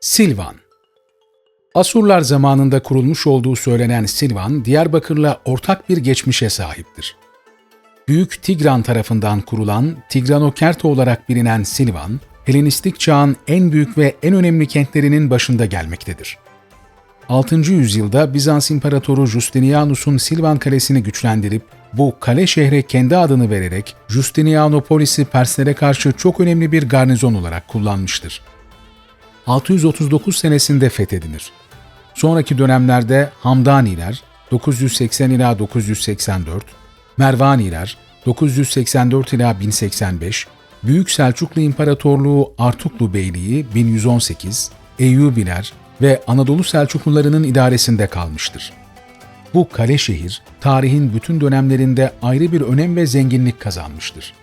Silvan Asurlar zamanında kurulmuş olduğu söylenen Silvan, Diyarbakır'la ortak bir geçmişe sahiptir. Büyük Tigran tarafından kurulan Tigranokerte olarak bilinen Silvan, Helenistik çağın en büyük ve en önemli kentlerinin başında gelmektedir. 6. yüzyılda Bizans İmparatoru Justinianus'un Silvan Kalesi'ni güçlendirip bu kale şehre kendi adını vererek Justinianopolis'i Perslere karşı çok önemli bir garnizon olarak kullanmıştır. 639 senesinde fethedilir. Sonraki dönemlerde Hamdaniler 980 ila 984, Mervaniler 984 ila 1085, Büyük Selçuklu İmparatorluğu Artuklu Beyliği 1118, Eyyubiler ve Anadolu Selçuklularının idaresinde kalmıştır. Bu kale şehir, tarihin bütün dönemlerinde ayrı bir önem ve zenginlik kazanmıştır.